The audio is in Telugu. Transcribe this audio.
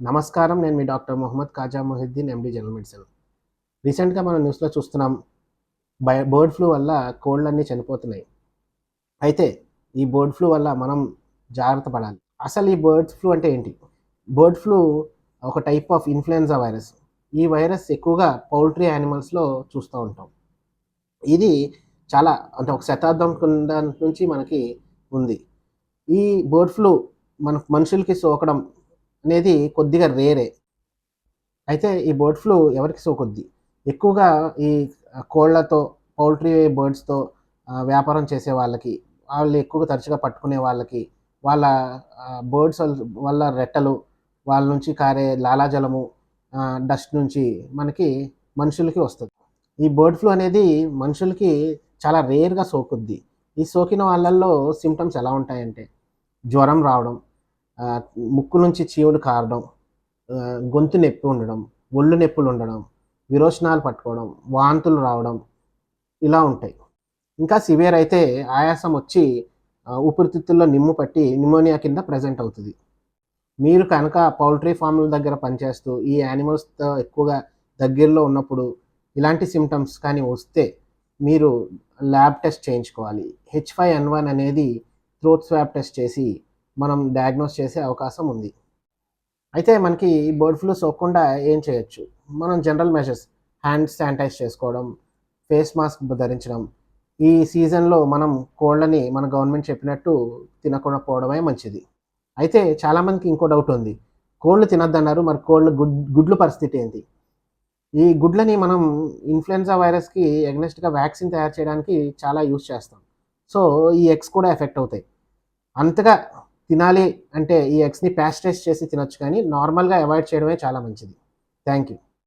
నమస్కారం నేను మీ doctor Mohammad Khaja Mohiddin MD general medicine రీసెంట్గా మనం న్యూస్లో చూస్తున్నాం బయ బర్డ్ ఫ్లూ వల్ల కోళ్ళన్నీ చనిపోతున్నాయి. అయితే ఈ బర్డ్ ఫ్లూ వల్ల మనం జాగ్రత్త పడాలి. అసలు ఈ బర్డ్ ఫ్లూ అంటే ఏంటి? బర్డ్ ఫ్లూ ఒక టైప్ ఆఫ్ ఇన్ఫ్లుయెన్జా వైరస్. ఈ వైరస్ ఎక్కువగా పౌల్ట్రీ యానిమల్స్లో చూస్తూ ఉంటాం. ఇది చాలా అంటే ఒక శతాబ్దం కింద నుంచి మనకి ఉంది. ఈ బర్డ్ ఫ్లూ మన మనుషులకి సోకడం అనేది కొద్దిగా రేరే. అయితే ఈ బర్డ్ ఫ్లూ ఎవరికి సోకొద్ది ఎక్కువగా ఈ కోళ్ళతో పౌల్ట్రీ బర్డ్స్తో వ్యాపారం చేసే వాళ్ళకి వాళ్ళు ఎక్కువగా తరచుగా పట్టుకునే వాళ్ళకి వాళ్ళ బర్డ్స్ వల్ల రెట్టలు వాళ్ళ నుంచి కారే లాలాజలము డస్ట్ నుంచి మనకి మనుషులకి వస్తుంది. ఈ బర్డ్ ఫ్లూ అనేది మనుషులకి చాలా రేర్గా సోకుద్ది. ఈ సోకిన వాళ్ళల్లో సిమ్టమ్స్ ఎలా ఉంటాయంటే జ్వరం రావడం ముక్కు నుంచి చీవుడు కారడం గొంతు నొప్పి ఉండడం ఒళ్ళు నొప్పులు ఉండడం విరోచనాలు పట్టుకోవడం వాంతులు రావడం ఇలా ఉంటాయి. ఇంకా సివియర్ అయితే ఆయాసం వచ్చి ఊపిరితిత్తుల్లో నిమ్ము పట్టి నిమోనియా కింద ప్రజెంట్ అవుతుంది. మీరు కనుక పౌల్ట్రీ ఫామ్ల దగ్గర పనిచేస్తూ ఈ యానిమల్స్తో ఎక్కువగా దగ్గరలో ఉన్నప్పుడు ఇలాంటి సిమ్టమ్స్ కానీ వస్తే మీరు ల్యాబ్ టెస్ట్ చేయించుకోవాలి. హెచ్ ఫైవ్ ఎన్ వన్ అనేది త్రోత్ స్వాబ్ టెస్ట్ చేసి మనం డయాగ్నోస్ చేసే అవకాశం ఉంది. అయితే మనకి బర్డ్ ఫ్లూ సోకకుండా ఏం చేయొచ్చు? మనం జనరల్ మెషర్స్ హ్యాండ్ శానిటైజ్ చేసుకోవడం ఫేస్ మాస్క్ ధరించడం ఈ సీజన్లో మనం కోళ్ళని మన గవర్నమెంట్ చెప్పినట్టు తినకుండా పోవడమే మంచిది. అయితే చాలామందికి ఇంకో డౌట్ ఉంది. కోళ్ళు తినద్దన్నారు మరి కోళ్ళు గుడ్ గుడ్లు పరిస్థితి ఏంటి? ఈ గుడ్లని మనం ఇన్ఫ్లుయెన్జా వైరస్కి ఎగ్నెస్ట్గా వ్యాక్సిన్ తయారు చేయడానికి చాలా యూజ్ చేస్తాం. సో ఈ ఎగ్స్ కూడా ఎఫెక్ట్ అవుతాయి. అంతగా తినాలి అంటే ఈ ఎగ్స్ని ప్యాస్టరైజ్ చేసి తినొచ్చు కానీ నార్మల్గా అవాయిడ్ చేయడమే చాలా మంచిది. Thank you.